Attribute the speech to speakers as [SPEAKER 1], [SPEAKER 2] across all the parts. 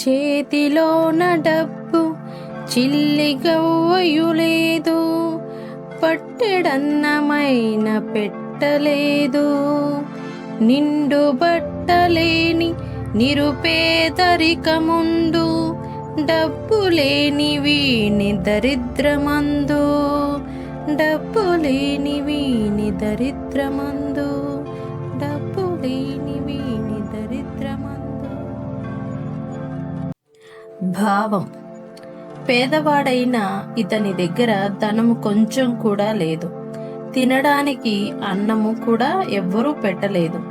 [SPEAKER 1] చేతిలోన డబ్బు చిల్లిగవ్వయులేదు పట్టెడన్నమైన పెట్టలేదు. నిండు బట్టలేని నిరుపేదరికముందు డబ్బు లేని వీణి దరిద్రమందు డబ్బు లేని వీణి దరిద్రమందు. భావం. పేదవాడైన ఇతని దగ్గర ధనము కొంచెం కూడా లేదు. తినడానికి అన్నము కూడా ఎవ్వరూ పెట్టలేదు.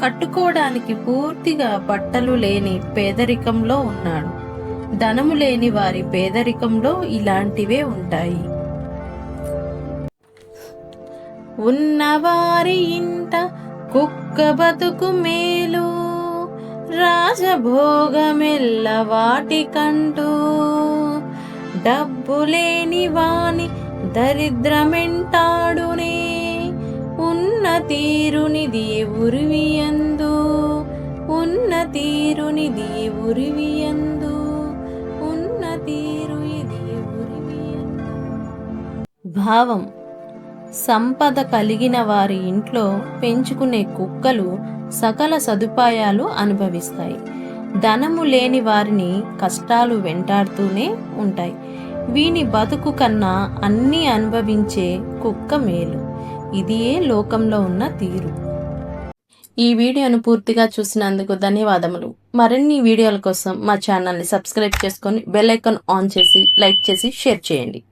[SPEAKER 1] కట్టుకోవడానికి పూర్తిగా బట్టలు లేని పేదరికంలో ఉన్నాడు. ధనము లేని వారి పేదరికంలో ఇలాంటివే ఉంటాయి. ఉన్నవారి ఇంట కుక్క బతుకు మేలు. రాజభోగమెల్ల వాటికంటూ డబ్బు లేని వాని దరిద్రమెంటాడునే. ఉన్న తీరునిది ఉరివియందు ఉన్న తీరునిది ఉరివియందు ఉన్న తీరు ఇది ఉరివియందు. భావం. సంపద కలిగిన వారి ఇంట్లో పెంచుకునే కుక్కలు సకల సదుపాయాలు అనుభవిస్తాయి. ధనము లేని వారిని కష్టాలు వెంటాడుతూనే ఉంటాయి. వీని బతుకు కన్నా అన్నీ అనుభవించే కుక్క మేలు. ఇదియే లోకంలో ఉన్న తీరు. ఈ వీడియోను పూర్తిగా చూసినందుకు ధన్యవాదములు. మరిన్ని వీడియోల కోసం మా ఛానల్ని సబ్స్క్రైబ్ చేసుకొని బెల్ ఐకాన్ ఆన్ చేసి లైక్ చేసి షేర్ చేయండి.